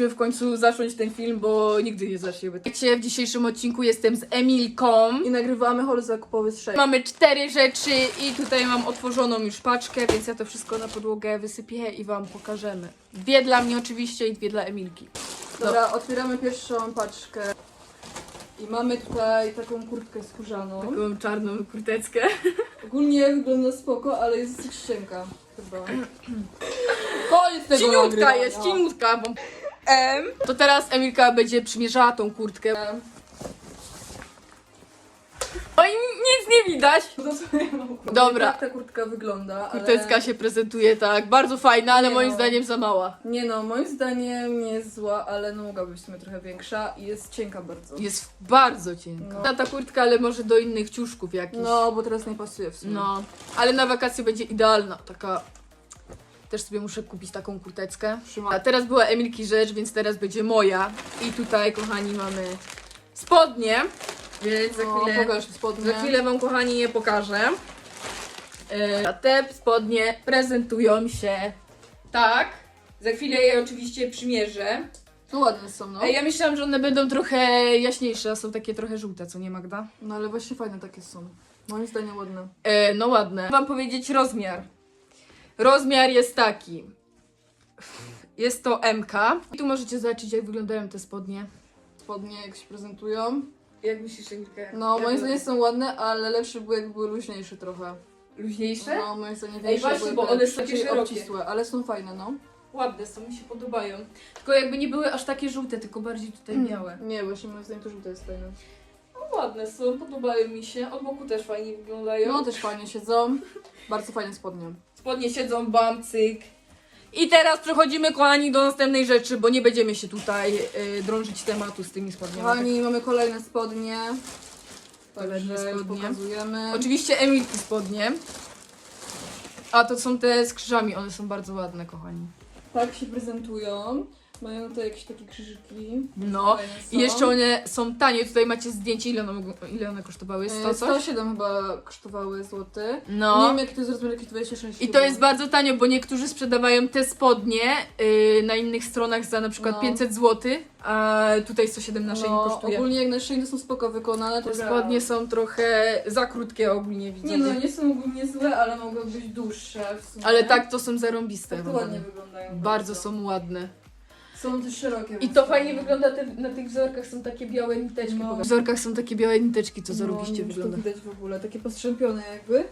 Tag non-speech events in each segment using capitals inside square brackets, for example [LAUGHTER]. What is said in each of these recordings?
Musimy w końcu zacząć ten film, bo nigdy nie zaczniemy. Wiecie, w dzisiejszym odcinku jestem z Emilką. I nagrywamy haul zakupowy z 6. Mamy cztery rzeczy i tutaj mam otworzoną już paczkę, więc ja to wszystko na podłogę wysypię i wam pokażemy. Dwie dla mnie oczywiście i dwie dla Emilki. Dobra, otwieramy pierwszą paczkę. I mamy tutaj taką kurtkę skórzaną. Taką czarną kurteckę. [LAUGHS] Ogólnie wygląda spoko, ale jest dosyć cienka. Chyba. Koniec tego Cieniutka jest, cieniutka. Bo... Em. To teraz Emilka będzie przymierzała tą kurtkę. No i nic nie widać. Dobra. Tak ta kurtka wygląda, ale... Kurtecka się prezentuje tak, bardzo fajna, ale Nie moim no. zdaniem za mała. Nie no, moim zdaniem nie jest zła, ale no mogłaby być w sumie trochę większa i jest cienka bardzo. Jest bardzo cienka. No. Ta, ta kurtka, ale może do innych ciuszków jakichś. No, bo teraz nie pasuje w sumie. No, ale na wakacje będzie idealna. Taka. Też sobie muszę kupić taką kurteckę. Trzyma- A teraz była Emilki rzecz, więc teraz będzie moja. I tutaj, kochani, mamy spodnie. Więc za chwilę. pokaż spodnie. Za chwilę wam, kochani, je pokażę. E, A te spodnie prezentują się tak. Za chwilę je oczywiście przymierzę. No ładne są, no. E, Ja myślałam, że one będą trochę jaśniejsze, a są takie trochę żółte, co nie Magda? No ale właśnie fajne takie są. Moim zdaniem ładne. E, no ładne. Wam powiedzieć rozmiar. Rozmiar jest taki. Jest to MK. I tu możecie zobaczyć, jak wyglądają te spodnie. Spodnie jak się prezentują. Jak myślisz, Emilka? No, moim zdaniem są ładne, ale lepsze były, jak były luźniejsze trochę. Luźniejsze? No, moim zdaniem Ej, większe właśnie, były bo one są takie szerokie. obcisłe, ale są fajne, no. Ładne są, mi się podobają. Tylko jakby nie były aż takie żółte, tylko bardziej tutaj białe. Nie, właśnie moim zdaniem to żółte jest fajne. No ładne są, podobają mi się. Od boku też fajnie wyglądają. No, też fajnie siedzą. [LAUGHS] Bardzo fajne spodnie. Spodnie siedzą, bam, cyk. I teraz przechodzimy, kochani, do następnej rzeczy, bo nie będziemy się tutaj y, drążyć tematu z tymi spodniami. Kochani, mamy kolejne spodnie. Kolejne spodnie. pokazujemy. Oczywiście Emilki spodnie. A to są te z krzyżami, one są bardzo ładne, kochani. Tak się prezentują. Mają tutaj jakieś takie krzyżyki. No. Fajne są. I jeszcze one są tanie. Tutaj macie zdjęcie, ile one, mogą- ile one kosztowały? 100 E, coś? 107 chyba kosztowały złoty. Nie No. wiem jaki to jest rozmiar, jakiś 26 I to jest bardzo tanio, bo niektórzy sprzedawają te spodnie yy, na innych stronach za na przykład No. 500 zł, a tutaj 107 na szyi no, kosztuje. Ogólnie jak na szyi to są spoko wykonane. Te to spodnie są trochę za krótkie ogólnie widzę. Nie no, nie są ogólnie złe, ale mogą być dłuższe w sumie. Ale tak to są zarąbiste. Tak to wam ładnie powiem. wyglądają. Bardzo są ładne. Są też szerokie. I to fajnie wygląda, te, na tych wzorkach są takie białe niteczki. No. W wzorkach są takie białe niteczki, co No, zarobiście nie wiem, czy wygląda. To widać w ogóle, takie postrzępione jakby.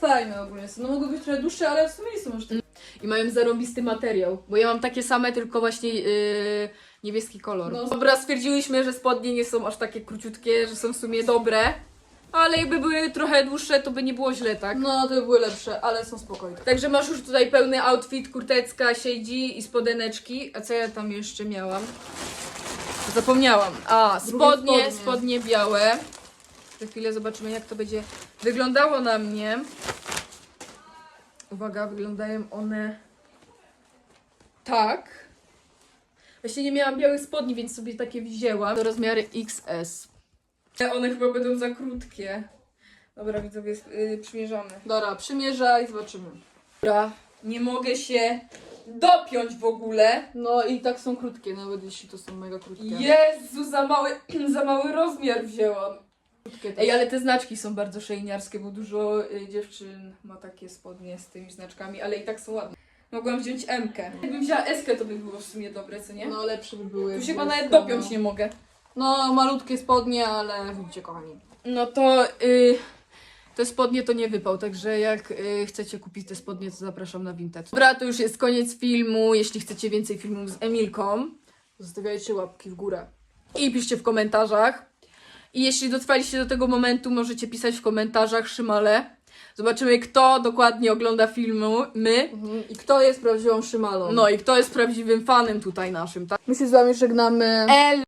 Fajne ogólnie są. No mogą być trochę dłuższe, ale w sumie nie są aż tak. I mają zarąbisty materiał, bo ja mam takie same, tylko właśnie yy, niebieski kolor. No. Dobra, stwierdziłyśmy, że spodnie nie są aż takie króciutkie, że są w sumie dobre, ale jakby były trochę dłuższe, to by nie było źle, tak? No to by były lepsze, ale są spokojne. Także masz już tutaj pełny outfit, kurtecka, siedzi i spodeneczki. A co ja tam jeszcze miałam? Zapomniałam. A, spodnie, spodnie. spodnie białe. Za chwilę zobaczymy, jak to będzie wyglądało na mnie. Uwaga, wyglądają one tak. Właśnie nie miałam białych spodni, więc sobie takie wzięłam. Do rozmiary XS. One chyba będą za krótkie. Dobra, widzowie, yy, przymierzamy. Dobra, przymierzaj i zobaczymy. Dobra, nie mogę się dopiąć w ogóle. No i tak są krótkie, nawet jeśli to są mega krótkie. Jezu, za mały, [CLEARS THROAT] za mały rozmiar wzięłam. Krótkie też. Ej, ale te znaczki są bardzo szejniarskie, bo dużo y, dziewczyn ma takie spodnie z tymi znaczkami, ale i tak są ładne. Mogłam wziąć M. -kę. Jakbym wzięła S, to by było w sumie dobre, co nie? No lepsze by były. tu się chyba nawet jest to, dopiąć no. nie mogę. No malutkie spodnie, ale widzicie kochani. No to y, te spodnie to nie wypał, także jak y, chcecie kupić te spodnie, to zapraszam na Vinted. Dobra, to już jest koniec filmu. Jeśli chcecie więcej filmów z Emilką, Zostawiajcie łapki w górę. i piszcie w komentarzach. I jeśli dotrwaliście do tego momentu, możecie pisać w komentarzach Szymale. Zobaczymy, kto dokładnie ogląda filmu, my. Mhm. I kto jest prawdziwą szymalą? No i kto jest prawdziwym fanem tutaj naszym, tak? My się z wami żegnamy. El